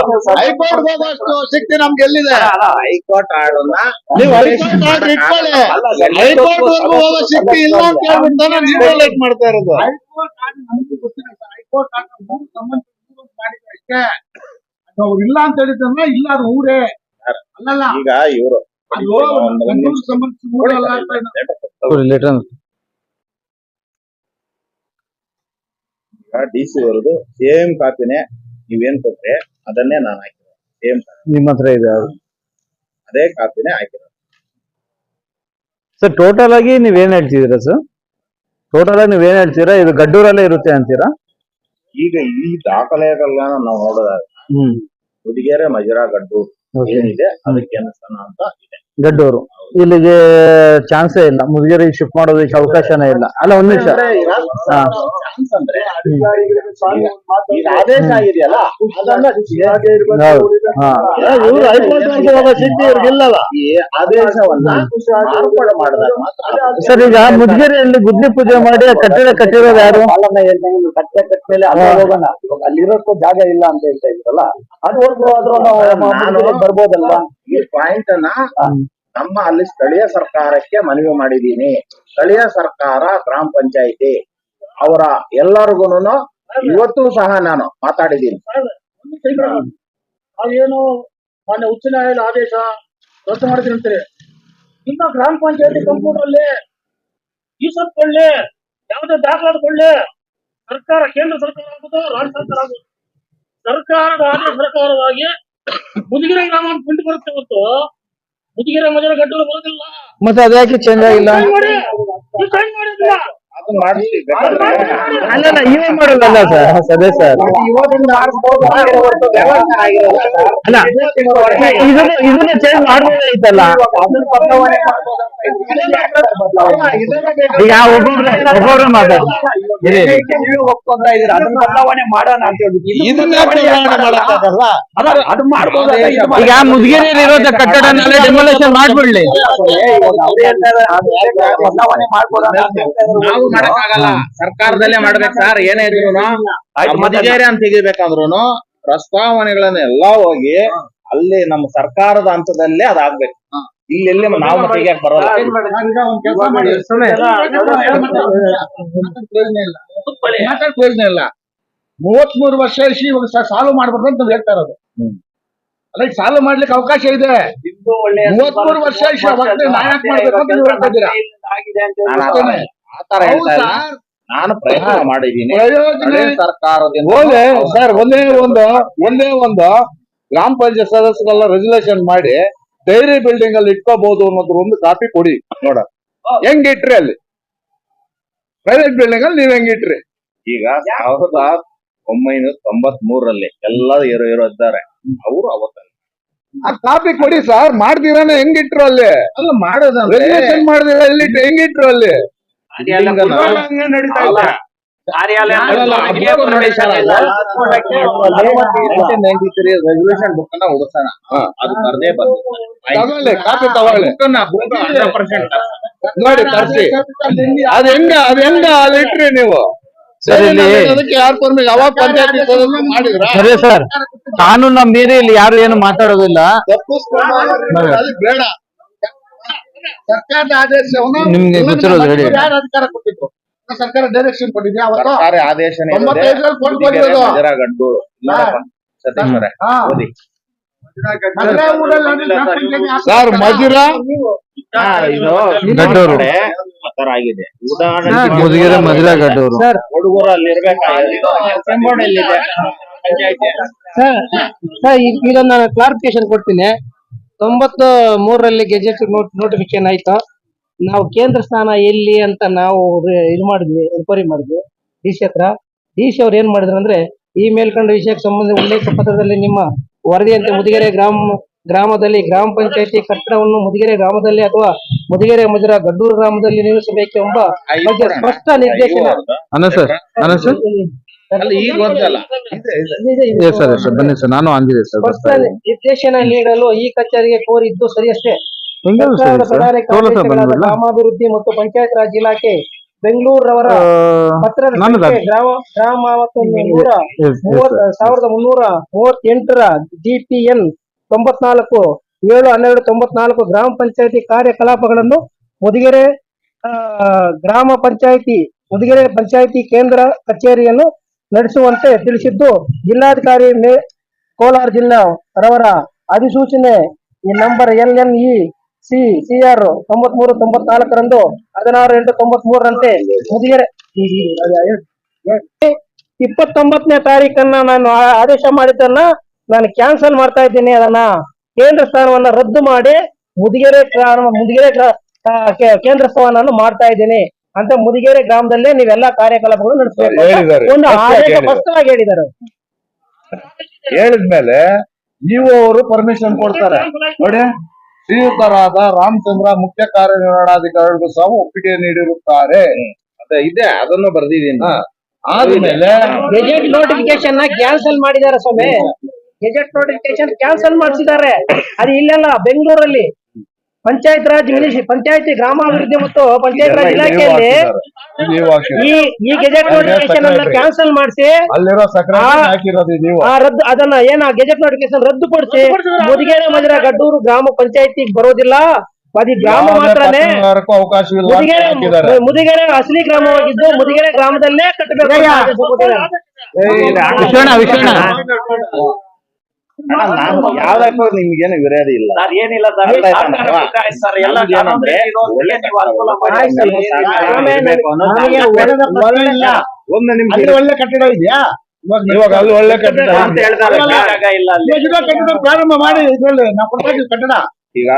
ಹೈಕೋರ್ಟ್ ಹೋಗೋಷ್ಟು ಶಕ್ತಿ ನಮ್ಗೆ ಎಲ್ಲಿದೆ ಹೈಕೋರ್ಟ್ ಆಡೋಣ ನೀವು ಹೈಕೋರ್ಟ್ ಆರ್ಡರ್ ಇಟ್ಕೊಳ್ಳಿ ಹೈಕೋರ್ಟ್ ವರ್ಗೂ ಹೋಗೋ ಶಕ್ತಿ ಇಲ್ಲ ಅಂತ ಹೇಳ್ಬಿಟ್ಟು ನೀವು ಲೇಟ್ ಮಾಡ್ತಾ ಇರೋದು ಹೈಕೋರ್ಟ್ ಇಲ್ಲ ಅಂತ ಹೇಳಿದ್ರೆ ಇಲ್ಲ ಅದು ಊರೇ ಅಲ್ಲಲ್ಲ ಈಗ ಇವರು ಅದು ಬರುದು. ಡಿ ಸಿ ಅವರದು ಸೇಮ್ ಕಾಪಿನೇ ನೀವೇನ್ ಕೊಟ್ರೆ ಅದನ್ನೇ ನಾನು ಹಾಕಿರೋದು. ಸೇಮ್ ನಿಮ್ಮ ಹತ್ರ ಇದೆ ಅದೇ. ಕಾಪಿನೇ ಹಾಕಿರೋದು. ಸರ್ ಟೋಟಲ್ ಆಗಿ ನೀವೇನ್ ಹೇಳ್ತಿದ್ದೀರಾ ಸರ್ ಟೋಟಲ್ ಆಗಿ ನೀವೇನ್ ಹೇಳ್ತೀರಾ? ಇದು ಗಡ್ಡೂರಲ್ಲೇ ಇರುತ್ತೆ ಅಂತೀರಾ? ಈಗ ಈ ದಾಖಲೆಗಳನ್ನ ನಾವು ನೋಡೋದಾಗ ಹ್ಮ್. ಹುಡುಗಿಯರೆ ಮಜರಾ ಗಡ್ಡು Okay. ಏನಿದೆ? ಅದಕ್ಕೆ ಅನುಷ್ಠಾನ ಅಂತ ಇದೆ. ಗಡ್ಡೂರು. ಇಲ್ಲಿಗೆ ಚಾನ್ಸೇ ಇಲ್ಲ. ಮುದುಗೇರಿಗೆ ಶಿಫ್ಟ್ ಮಾಡೋದಕ್ಕೆ ಅವಕಾಶನೇ ಇಲ್ಲ. ಅಲ್ಲ ಒಂದ್ ನಿಮಿಷ. ಸರ್ ಈಗ ಮುದುಗೇರಿಯಲ್ಲಿ ಗುದ್ಲಿ ಪೂಜೆ ಮಾಡಿ ಕಟ್ಟಡ ಕಟ್ಟಿರೋದು ಯಾರು? ಕಟ್ಟೆ ಕಟ್ಟ ಮೇಲೆ ಹೋಗೋಣ. ಅಲ್ಲಿರೋಕ್ಕೂ ಜಾಗ ಇಲ್ಲ ಅಂತ ಹೇಳ್ತಾ ಇದ್ರಲ್ಲ ಅದುವರೆಗೂ ಆದ್ರೂ ನಾವು ನಾನು ಬರ್ಬೋದಲ್ವಾ? ಈ ಪಾಯಿಂಟ್ ಅನ್ನ ನಮ್ಮ ಅಲ್ಲಿ ಸ್ಥಳೀಯ ಸರ್ಕಾರಕ್ಕೆ ಮನವಿ ಮಾಡಿದ್ದೀನಿ. ಸ್ಥಳೀಯ ಸರ್ಕಾರ, ಗ್ರಾಮ ಪಂಚಾಯಿತಿ, ಅವರ ಎಲ್ಲರಿಗೂನು ಇವತ್ತು ಸಹ ನಾನು ಮಾತಾಡಿದ್ದೀನಿ. ಅದೇನು ಮಾನ್ಯ ಉಚ್ಚ ನ್ಯಾಯಾಲಯ ಆದೇಶ ರದ್ದು ಮಾಡಿದ್ರಿ ಅಂತಾರೆ? ನಿಮ್ಮ ಗ್ರಾಮ ಪಂಚಾಯತಿ ಕಂಪ್ಯೂಟರ್ ಅಲ್ಲಿ ಕೊಳ್ಳಿ ಯಾವುದೇ ದಾಖಲಾತ್ ಕೊಳ್ಳಿ ಸರ್ಕಾರ, ಕೇಂದ್ರ ಸರ್ಕಾರ ಆಗುತ್ತೋ, ರಾಜ್ಯ ಸರ್ಕಾರ ಆಗುತ್ತೋ, ಸರ್ಕಾರದ ಆದೇಶ ಪ್ರಕಾರವಾಗಿ ಮುದುಗಿರ ಗ್ರಾಮ ಪ್ರಿಂಟ್ ಬರುತ್ತೆ ಹೊತ್ತು ಮುದುಗಿರೆ ಮಜರ ಗಡ್ಡಲು ಬರೋದಿಲ್ಲ. ಮತ್ತೆ ಅದ್ಯಾಕೆ ಚೇಂಜ್ ಆಗಿಲ್ಲ? ಮಾಡಿ ನೀವು sign ಮಾಡಿದ್ರಾ? ಅದು ಅಲ್ಲ ಇವೇ ಮಾಡೋದಲ್ಲ ಸರ್? ಸದೇ ಸರ್. ಅಲ್ಲ ಇದನ್ನ ಇದನ್ನ ಚೇಂಜ್ ಮಾಡ್ಬೋದಾಯ್ತಲ್ಲ ಈಗ ಒಬ್ಬೊಬ್ರೆ ಒಬ್ಬೊಬ್ರೆ ಮಾತಾಡಿ. ಬದಲಾವಣೆ ಮಾಡೋಣ ಅಂತ ಅದ ಮಾಡ್ಬೋದು ಈಗ ಮುದ್ಗೇರಿಯಲ್ಲಿ ಕಟ್ಟಡನೆಲ್ಲ ಡೆಮೊಲೇಷನ್ ಮಾಡ್ಬಿಡ್ಲಿ. ಬದಲಾವಣೆ ಮಾಡ್ಬೋದ? ಮಾಡಕ್ಕಾಗಲ್ಲ. ಸರ್ಕಾರದಲ್ಲೇ ಮಾಡ್ಬೇಕು ಸರ್ ಏನೇ ಇದ್ರು ಅಂತ ಮತ್ತೆ ಮದಿಗೇರಿ ಅಂತ ತೆಗಿಬೇಕಾದ್ರು ಪ್ರಸ್ತಾವನೆಗಳನ್ನೆಲ್ಲ ಹೋಗಿ ಅಲ್ಲಿ ನಮ್ಮ ಸರ್ಕಾರದ ಹಂತದಲ್ಲೇ ಅದಾಗ್ಬೇಕು. ಇಲ್ಲಿ ಎಲ್ಲಿ ನಾವು ತೆಗಿಯಕ್ ಬರಲ್ಲ? ನಾನೀಗ ಕೆಲಸ ಮಾಡಿ ಪ್ರಯೋಜನ ಇಲ್ಲ. ಮೂವತ್ ಮೂರು ವರ್ಷ ಇಸಿ ಇವಾಗ ಸಾಲ್ವ್ ಮಾಡ್ಬಾರ್ದು ಅಂತ ನಾವ್ ಹೇಳ್ತಾ ಇರೋದು. ಅಲ್ಲ ಈಗ ಸಾಲ್ವ್ ಮಾಡ್ಲಿಕ್ಕೆ ಅವಕಾಶ ಇದೆ. ಮೂವತ್ಮೂರು ವರ್ಷ ನ್ಯಾಯ ಮಾಡ್ಬೇಕು ಅಂತ ನೀವು ಹೇಳ್ತಾ ಇದ್ದೀರಾ? ಆಗಿದೆ ಅಂತ ನಾನು ಹೇಳಿ ಆ ತರ ಹೇಳ್ತಾ ಇಲ್ಲ ನಾನು ಪ್ರಯತ್ನ ಮಾಡಿದ್ದೀನಿ. ಪ್ರಯೋಜನ ಹಳೆ ಸರ್ಕಾರದಿಂದ ಹೋಗಿ ಸರ್ ಒಂದೇ ಒಂದು ಒಂದೇ ಒಂದು ಗ್ರಾಮ ಪಂಚಾಯತ್ ಸದಸ್ಯರೆಲ್ಲ ರೆಸಲ್ಯೂಷನ್ ಮಾಡಿ ಡೈರಿ ಬಿಲ್ಡಿಂಗ್ ಅಲ್ಲಿ ಇಟ್ಕೋಬಹುದು ಅನ್ನೋದ್ರ ಒಂದು ಕಾಪಿ ಕೊಡಿ ನೋಡ. ಹೆಂಗ್ ಇಟ್ರಿ ಅಲ್ಲಿ? ಪ್ರೈವೇಟ್ ಬಿಲ್ಡಿಂಗ್ ಅಲ್ಲಿ ನೀವ್ ಹೆಂಗ್ ಇಟ್ರಿ? ಈಗ ಸಾವಿರದ ಒಂಬೈನೂರ ತೊಂಬತ್ ಮೂರಲ್ಲಿ ಎಲ್ಲ ಇರೋ ಇರೋ ಇದ್ದಾರೆ. ಅವರು ಅವತ್ತ ಆ ಕಾಪಿ ಕೊಡಿ ಸರ್. ಮಾಡ್ದಿರಾನೆ ಹೆಂಗ್ ಇಟ್ರು ಅಲ್ಲಿ? ಅಲ್ಲ ಮಾಡೋದಂದ್ರೆ ರೆಸಲ್ಯೂಷನ್ ಮಾಡ್ದಿರ ಎಲ್ಲಿ ಹೆಂಗ್ ಇಟ್ರು ಅಲ್ಲಿ? ನೈನ್ಟಿ ಬುಕ್ ಅನ್ನ ಅದು ಬರ್ದೇ ಬಂದು ತಗೊಳ್ಳಿ ಕಾಪಿ ತಗೊಳ್ಳಿ. ಹಂಡ್ರೆಡ್ ಪರ್ಸೆಂಟ್ ನೋಡಿ ತರ್ಸಿ. ಅದ್ ಹೆಂಗ ಅದ್ ಹೆಂಗ ಅಲ್ಲಿ ಇಟ್ರಿ ನೀವು. ಸರ್ ಇಲ್ಲಿ ಅದಕ್ಕೆ ಯಾರು ಪರ್ಮಿಷನ್ ಅವಾಗ ಪಂಚಾಯತಿ ಸದಸ್ಯರು ಮಾಡಿದ್ರ? ಸರಿ ಸರ್. ಕಾನೂನ ಮೀರಿ ಇಲ್ಲಿ ಯಾರು ಏನು ಮಾತಾಡೋದಿಲ್ಲ. ಬೇಡ. ಸರ್ಕಾರದ ಆದೇಶವನ್ನು ನಿಮ್ಗೆ ಗೊತ್ತಿರೋದು ಹೇಳಿ. ಯಾರು ಅಧಿಕಾರ ಕೊಟ್ಟಿದ್ರು. ಸರ್ಕಾರ ಡೈರೆಕ್ಷನ್ ಕೊಟ್ಟಿದ್ಯಾ ಅವತ್ತು ಸರ್ಕಾರಿ. ತೊಂಬತ್ತೈದರಲ್ಲಿ ಸತೀಶ್ವರೇ ಹಾ. ಓದಿ. ಮದುವೆ ಊರಲ್ಲಿ ಅಂದ್ರೆ ಗ್ರಾಮ ಪಂಚಾಯತಿ ಆಫೀಸ್ ಸರ್ ಮಜುರ ಹಾ, ಇದು ಗಡ್ಡೂರು. ಕಡೆ ತರ ಆಗಿದೆ ಉದಾಹರಣೆ ಮುದುಗೆರೆ ಮದುವೆಗಟ್ಟೂರು ಹುಡುಗರು ಅಲ್ಲಿ ಇರ್ಬೇಕಾಗಿತ್ತು ಕೆಂಬೋಡಿಯಲ್ಲಿದೆ ಪಂಚಾಯತಿ ಸರ್ ಸರ್ ನಾನು ಕ್ಲಾರಿಫಿಕೇಶನ್ ಕೊಡ್ತೀನಿ. ತೊಂಬತ್ತು ಮೂರರಲ್ಲಿ ಗೆಜೆಟ್ ನೋಟಿಫಿಕೇಶನ್ ಆಯ್ತು? ನಾವು ಕೇಂದ್ರ ಸ್ಥಾನ ಎಲ್ಲಿ ಅಂತ ನಾವು ಇದು ಮಾಡಿದ್ವಿ ಎನ್ಕ್ವೈರಿ ಮಾಡಿದ್ವಿ ಡಿ ಸಿ ಹತ್ರ. ಡಿ ಸಿ ಅವ್ರು ಏನ್ ಮಾಡಿದ್ರು ಅಂದ್ರೆ ಈ ಮೇಲ್ಕಂಡ ವಿಷಯಕ್ಕೆ ಸಂಬಂಧ ಉಲ್ಲೇಖ ಪತ್ರದಲ್ಲಿ ನಿಮ್ಮ ವರದಿಯಂತೆ ಮುದಿಗೆರೆ ಗ್ರಾಮ ಗ್ರಾಮದಲ್ಲಿ ಗ್ರಾಮ ಪಂಚಾಯತಿ ಕಟ್ಟಡವನ್ನು ಮುದಿಗೆರೆ ಗ್ರಾಮದಲ್ಲಿ ಅಥವಾ ಮುದಿಗೆರೆ ಮಧುರ ಗಡ್ಡೂರು ಗ್ರಾಮದಲ್ಲಿ ನಿರ್ಮಿಸಬೇಕೆಂಬ ಬಗ್ಗೆ ಸ್ಪಷ್ಟ ನಿರ್ದೇಶನ ಅನ್ನ ಸರ್ ಅನ್ನ ಸರ್ ಅಲ್ಲಿ. ಈಗ ಒಂದಲ್ಲ ಎಸ್ ಸರ್ ಸರ್ ಬನ್ನಿ ಸರ್ ನಾನು ಅಂದಿದೆ ಸರ್ ಸ್ಪಷ್ಟ ನಿರ್ದೇಶನ ನೀಡಲು ಈ ಕಚೇರಿಗೆ ಕೋರಿದ್ದು ಸರಿಯಷ್ಟೇ ಹೆಂಗಲ್ಲ ಸರ್ ಸರ್ಕಾರದ ಪ್ರಧಾನ ಕಾರ್ಯದರ್ಶಿಗಳಾದ ಗ್ರಾಮಾಭಿವೃದ್ಧಿ ಮತ್ತು ಪಂಚಾಯತ್ ರಾಜ್ ಇಲಾಖೆ ಬೆಂಗಳೂರವರ ಪತ್ರದ ಸಂಖ್ಯೆ ಗ್ರಾಮ ಗ್ರಾಮ ಮತ್ತು ನೂರ ಸಾವಿರದ ಮುನ್ನೂರ ಮೂವತ್ತೆಂಟರ ಜಿಪಿಎನ್ ತೊಂಬತ್ನಾಲ್ಕು ಏಳು ಹನ್ನೆರಡು ತೊಂಬತ್ನಾಲ್ಕು ಗ್ರಾಮ ಪಂಚಾಯತಿ ಕಾರ್ಯಕಲಾಪಗಳನ್ನು ಮುದಿಗೆರೆ ಆ, ಗ್ರಾಮ ಪಂಚಾಯತಿ ಮುದಿಗೆರೆ ಪಂಚಾಯತಿ ಕೇಂದ್ರ ಕಚೇರಿಯನ್ನು ನಡೆಸುವಂತೆ ತಿಳಿಸಿದ್ದು ಜಿಲ್ಲಾಧಿಕಾರಿ ಕೋಲಾರ ಜಿಲ್ಲಾ ರವರ ಅಧಿಸೂಚನೆ. ಈ number L N E C C R ತೊಂಬತ್ಮೂರು ತೊಂಬತ್ನಾಲ್ಕರಂದು ಹದಿನಾರು ಎಂಟು ತೊಂಬತ್ಮೂರರಂತೆ ಮುದಿಗೆರೆ. ಇಪ್ಪತ್ತೊಂಬತ್ತನೇ ತಾರೀಕನ್ನ ನಾನು ಆದೇಶ ಮಾಡಿದ್ದನ್ನ ನಾನು ಕ್ಯಾನ್ಸಲ್ ಮಾಡ್ತಾ ಇದ್ದೀನಿ ಅದನ್ನ ಕೇಂದ್ರ ಸ್ಥಾನವನ್ನ ರದ್ದು ಮಾಡಿ ಮುದಿಗೆರೆ ಮುದಿಗೆರೆ ಗ್ರಾ- ಕೇಂದ್ರ ಸ್ಥಾನವನ್ನು ಮಾಡ್ತಾ ಇದ್ದೀನಿ. ಅಂತ ಮುದಿಗೆರೆ ಗ್ರಾಮದಲ್ಲೇ ನೀವೆಲ್ಲಾ ಕಾರ್ಯಕಲಾಪಗಳು ನಡೆಸಬೇಕು. ಹೇಳಿದ್ದಾರೆ. ಒಂದು ಆದೇಶ ಹೇಳಿದ್ದಾರೆ. ಸ್ಪಷ್ಟವಾಗಿ ಹೇಳಿದ್ದಾರೆ. ಹೇಳಿದ್ಮೇಲೆ ನೀವು ಅವರು ಪರ್ಮಿಷನ್ ಕೊಡ್ತಾರೆ. ನೋಡಿ ಶ್ರೀಯುತರಾದ ರಾಮಚಂದ್ರ ಮುಖ್ಯ ಕಾರ್ಯನಿರ್ವಹಣಾಧಿಕಾರಿಗಳು ಸಹ ಒಪ್ಪಿಗೆ ನೀಡಿರುತ್ತಾರೆ. ಅದೇ ಇದೆ ಅದನ್ನು ಬರ್ದಿದ್ದೀನಿ. ಆದ್ಮೇಲೆ ಗೆಜೆಟ್ ನೋಟಿಫಿಕೇಶನ್ ಕ್ಯಾನ್ಸಲ್ ಮಾಡಿದ್ದಾರೆ ಸ್ವಾಮಿ. ಗೆಜೆಟ್ ನೋಟಿಫಿಕೇಶನ್ ಕ್ಯಾನ್ಸಲ್ ಮಾಡಿಸಿದ್ದಾರೆ. ಅದು ಇಲ್ಲೆಲ್ಲ ಬೆಂಗಳೂರಲ್ಲಿ. ಪಂಚಾಯತ್ ರಾಜ್ ಮಿನಿಷಿ ಪಂಚಾಯತಿ ಗ್ರಾಮಾಭಿವೃದ್ಧಿ ಮತ್ತು ಪಂಚಾಯತ್ ರಾಜ್ ಇಲಾಖೆಯಲ್ಲಿ. ಈ ಈ ಗೆಜೆಟ್ ನೋಟಿಫಿಕೇಶನ್ ಅನ್ನ ಕ್ಯಾನ್ಸಲ್ ಮಾಡಿಸಿ ಅಲ್ಲಿರೋ ಸಕ್ರೆ ಆ- ಹಾಕಿರೋದು ನೀವು. ಆ ರದ್ದು ಅದನ್ನ ಏನ ಗೆಜೆಟ್ ನೋಟಿಫಿಕೇಶನ್ ರದ್ದುಪಡಿಸಿ ಮುದಿಗೇರಿ ಮಂದಿರ ಗಡ್ಡೂರು ಗ್ರಾಮ ಪಂಚಾಯತಿ ಬರೋದಿಲ್ಲ. ಅದು ಗ್ರಾಮ ಮಾತ್ರನೇ ಮುದಿಗೆರೆ ಮುದಿಗೆರೆ ಅಸಲಿ ಗ್ರಾಮವಾಗಿದ್ದು ಮುದಿಗೆರೆ ಗ್ರಾಮದಲ್ಲೇ ಕಟ್ಟಬೇಕು ಯಾವ್ದಕ್ಕೂ ನಿಮ್ಗೇನು ವಿರೋಧ ಇಲ್ಲ. ಏನಿಲ್ಲ ಸರ್. ಒಳ್ಳೆ ಆಯ್ತು ಸರ್. ಆಮೇಲೆ ಇರ್ಬೇಕು ಅನ್ನೋ ನಮಗೆ ಒಳ್ಳೆ ಒಳ್ಳೆ ಕಟ್ಟಡ ಇದೆಯಾ? ಇವಾಗ ಅಲ್ಲಿ ಒಳ್ಳೆ ಕಟ್ಟಡ ಅಂತ ಕಟ್ಟಡ ಪ್ರಾರಂಭ ಮಾಡಿ ಇದ್ರಲ್ಲಿ. ನಾವು ಕೊಡ್ತಾ ಇದ್ದೀವಿ ಕಟ್ಟಡ. ಈಗ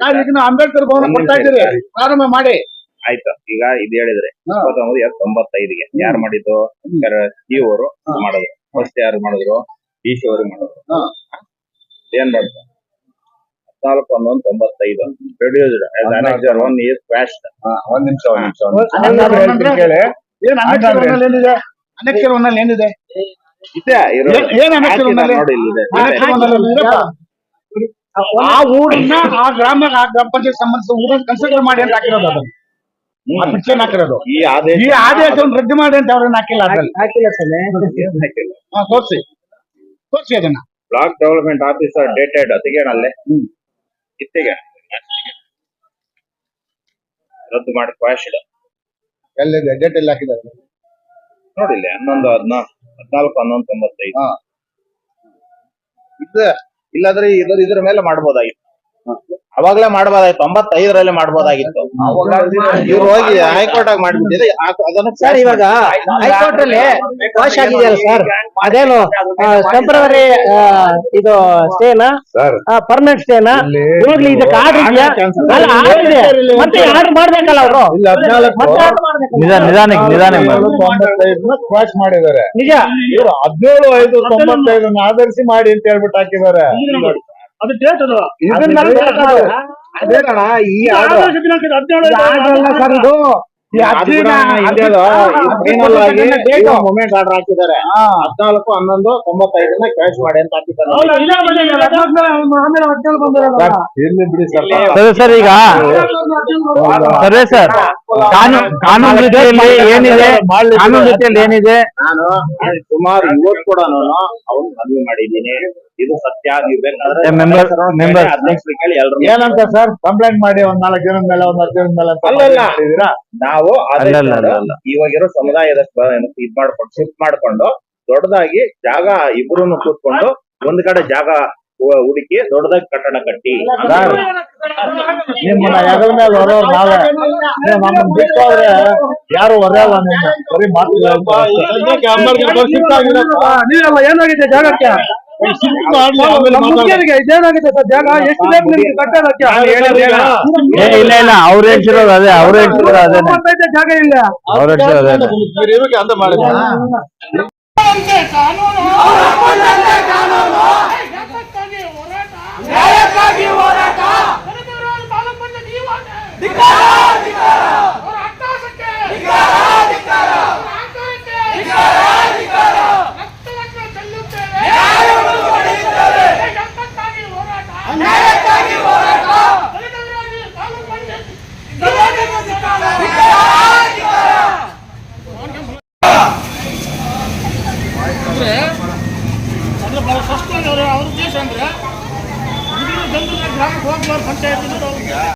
ನಾವು ಇದನ್ನ ಅಂಬೇಡ್ಕರ್ ಭವನ ಕೊಡ್ತಾ ಇದ್ದೀರಿ ಪ್ರಾರಂಭ ಮಾಡಿ. ಆಯ್ತು. ಈಗ ಇದು ಹೇಳಿದ್ರೆ. ಇಪ್ಪತ್ತೊಂಬತ್ತು ತೊಂಬತ್ತೈದಿಗೆ ಯಾರು ಮಾಡಿದ್ದು? ಇವರು ಮಾಡಿದ್ರು. ಫಸ್ಟ್ ಯಾರು ಮಾಡಿದ್ರು? ಅವರು ಮಾಡಿದ್ರು. ಏನ್ ಮಾಡ್ತಾರೆ ಹದಿನಾಲ್ಕು ಹನ್ನೊಂದು ತೊಂಬತ್ತೈದು. Produced annexure one year fast ಹಾ, ಒಂದ್ ನಿಮಿಷ ಒಂದ್ ನಿಮಿಷ ಏನ್ ಒಂದಲ್ಲಿ ಏನಿದೆ? ಅನ್ನಕ್ಷರ ಒಂದಲ್ಲಿ ಏನಿದೆ ಇದೆ ಏನ್- ಒಂದಲ್ಲಿ ನೋಡಿ ಇಲ್ಲಿದೆ? ಆ ಊರನ್ನ ಆ ಗ್ರಾಮ ಆ ಗ್ರಾಮ ಪಂಚಾಯತ್ ಸಂಬಂಧಿಸಿದ ಊರನ್ನ ಕನ್ಸಿಡರ್ ಮಾಡಿ ಅಂತ ಹಾಕಿರೋದು ಅದನ್ನ ಆ ಪಿಕ್ಚರ್ ಹಾಕಿರೋದು. ಈ ಆದೇಶ ಈ ಆದೇಶವನ್ನು ರದ್ದು ಮಾಡಿ ಅಂತ ಅವ್ರನ್ನ ಹಾಕಿಲ್ಲ ಅದ್ರಲ್ಲಿ. ಹಾಕಿಲ್ಲ ಸರ್. ಹಾ, ತೋರ್ಸಿ. ತೋರ್ಸಿ ಅದನ್ನ. ಬ್ಲಾಕ್ ಡೆವಲಪ್ಮೆಂಟ್ ಆಫೀಸರ್ ಡೇಟೆಡ್ ತೆಗೆಯಣಲ್ಲೇ? ಇತ್ತೆಗೆ? ರದ್ದು ಮಾಡಿ ಕ್ವಾಶಿಲ್ಲ ಎಲ್ಲಿದೆ ಡೇಟ್ ಎಲ್ಲಿ ಹಾಕಿದ್ದಾರೆ? ನೋಡಿಲ್ಲ ಹನ್ನೊಂದು ಹದಿನಾಲ್ಕು ಹದಿನಾಲ್ಕು ಹನ್ನೊಂದು ತೊಂಬತ್ತೈದು. ಹಾ. ಇದು ಇಲ್ಲಾದ್ರೆ ಇದ್ರ ಇದ್ರ ಮೇಲೆ ಮಾಡ್ಬೋದಾಗಿತ್ತು. ಅವಾಗ್ಲೇ ಮಾಡ್ಬೋದಾಗಿತ್ತು ಒಂಬತ್ತೈದರಲ್ಲಿ ಮಾಡ್ಬೋದಾಗಿತ್ತು. ಇವ್ರು ಹೋಗಿ ಹೈಕೋರ್ಟ್ ಆಗಿ ಮಾಡ್ಬಿಟ್ಟಿದೆ ಆ- ಅದನ್ನ ಸರ್ ಇವಾಗ ಹೈಕೋರ್ಟ್ ಅಲ್ಲಿ ವಾಶ್ ಆಗಿದೆಯಲ್ಲ ಸರ್ ಅದೇನು ಟೆಂಪ್ರವರಿ ಇದು ಸ್ಟೇನಾ ಸರ್ ಪರ್ಮನೆಂಟ್ ಸ್ಟೇನಾ ಇವಾಗ್ಲಿ ಹೋಗ್ಲಿ ಇದಕ್ಕೆ ಆರ್ಡರ್ ಇದೆಯಾ? ಅಲ್ಲ ಆರ್ಡರ್ ಇದೆ. ಮತ್ತೆ ಆರ್ಡರ್ ಮಾಡ್ಬೇಕಲ್ಲ ಅವರು? ಇಲ್ಲಿ ಹದಿನಾಲ್ಕು. ಮತ್ತೆ ಆರ್ಡರ್ ಮಾಡ್ಬೇಕು ನಿಧಾನಕ್ಕೆ ನಿಧಾನಕ್ಕೆ ಕ್ವಾಶ್ ಮಾಡಿದ್ದಾರೆ. ನಿಜ? ಇವರು ಹದಿನೇಳು ಐದು ತೊಂಬತ್ತೈದನ್ನ ಆಧರಿಸಿ ಮಾಡಿ ಅಂತ ಹೇಳ್ಬಿಟ್ಟು ಹಾಕಿದ್ದಾರೆ. ಅದು ಡೇಟ್ ಅದು ಇದನ್ನ ಈ ಆರ್ಡರ್ ಆದೇಶ ಸರ್ ಇದು ಹದಿನೇಳು ಮೂಮೆಂಟ್ ಆರ್ಡರ್ ಹಾಕಿದ್ದಾರೆ. ಹದಿನಾಲ್ಕು ಹನ್ನೊಂದು ತೊಂಬತ್ತೈದನ್ನ ಕ್ಯಾಶ್ ಮಾಡಿ ಅಂತ ಹಾಕಿದ್ದಾರೆ. ಬಿಡಿ ಸರ್. ಸರಿ ಸರ್ ಈಗ ಸರಿ ಸರ್. ಕಾನೂನು ಕಾನೂನು ರೀತಿಯಲ್ಲಿ ಏನಿದೆ? ಕಾನೂನು ರೀತಿಯಲ್ಲಿ ಏನಿದೆ? ನಾನು ಸುಮಾರು ಇವತ್ತು ಕೂಡ ನಾನು ಅವ್ನು ಮದುವೆ ಮಾಡಿದ್ದೀನಿ. ಇದು ಸತ್ಯ ನೀವು. ಅಧ್ಯಕ್ಷರು ಕೇಳಿ ಎಲ್ರು ಏನಂತ ಸರ್? ಕಂಪ್ಲೇಂಟ್ ಮಾಡಿ ಒಂದ್ ನಾಲ್ಕು ಜನ ಮೇಲೆ ಒಂದ್ ಹತ್ತು ಜನ ಮೇಲೆ ಅಂತ ಅಲ್ಲಲ್ಲ. ನಾವು. ಇವಾಗಿರೋ ಸಮುದಾಯದ ಇದ್ ಮಾಡ್ಕೊಂಡು ಶಿಫ್ಟ್ ಮಾಡ್ಕೊಂಡು ದೊಡ್ಡದಾಗಿ ಜಾಗ ಇಬ್ರು ಕೂತ್ಕೊಂಡು ಒಂದ್ ಕಡೆ ಜಾಗ ಹುಡುಕಿ ದೊಡ್ಡದಾಗಿ ಕಟ್ಟಡ ಕಟ್ಟಿ. ನಿಮ್ಮ ಎದ್ರ ಮೇಲೆ ಹೊರೋರು ನಾವೇ. ನಮ್ಮ ನಮ್ಮನ್ನ ಬಿಟ್ಟೋದ್ರೆ ಯಾರು ಹೊರೆಯಲ್ಲ ನಿಮ್ಮ ಬರೀ ಮಾತು ನೀರಲ್ಲ ಏನಾಗಿದೆ ಜಾಗಕ್ಕೆ? ಸರ್? ಜಾಗ ಎಷ್ಟು ಬೇಕು ನಿಮ್ಗೆ ಕಟ್ಟೋದಕ್ಕೆ ಏ ಇಲ್ಲ ಇಲ್ಲ. ಅವ್ರು ಹೇಳ್ತಿರೋದು ಅದೇ ಅವ್ರು ಹೇಳ್ತಿರೋದು ಅದೇ. ಮೂವತ್ತೈದು ಜಾಗ ಇಲ್ಲ. ಅವ್ರ ಹೇಳ್ತಿರೋದು ಅದೇನೆ. ಅಂತ ಮಾಡಿದ ನ್ಯಾಯಕ್ಕಾಗಿ ಹೋರಾಟ ಅವರ ಅಟ್ಟಹಾಸಕ್ಕೆ ರಕ್ತವನ್ನು ಚೆಲ್ಲುತ್ತೇವೆ ನ್ಯಾಯಕ್ಕಾಗಿ ಹೋರಾಟ ನ್ಯಾಯಕ್ಕಾಗಿ ಹೋರಾಟ ದಲಿತರಿಗಾಗಿ ತಾಲೂಕು ಪಂಚಾಯತ್ ಅಂದ್ರೆ ಬಹಳ ಸ್ಪಷ್ಟವಾಗಿ ಅವ್ರ ಅವ್ರ ಉದ್ದೇಶ ಅಂದ್ರೆ ಹುಡುಗರು ಜನರು ಗ್ರಾಮಕ್ಕೆ ಹೋಗ್ಬಾರ್ದು ಪಂಚಾಯತ್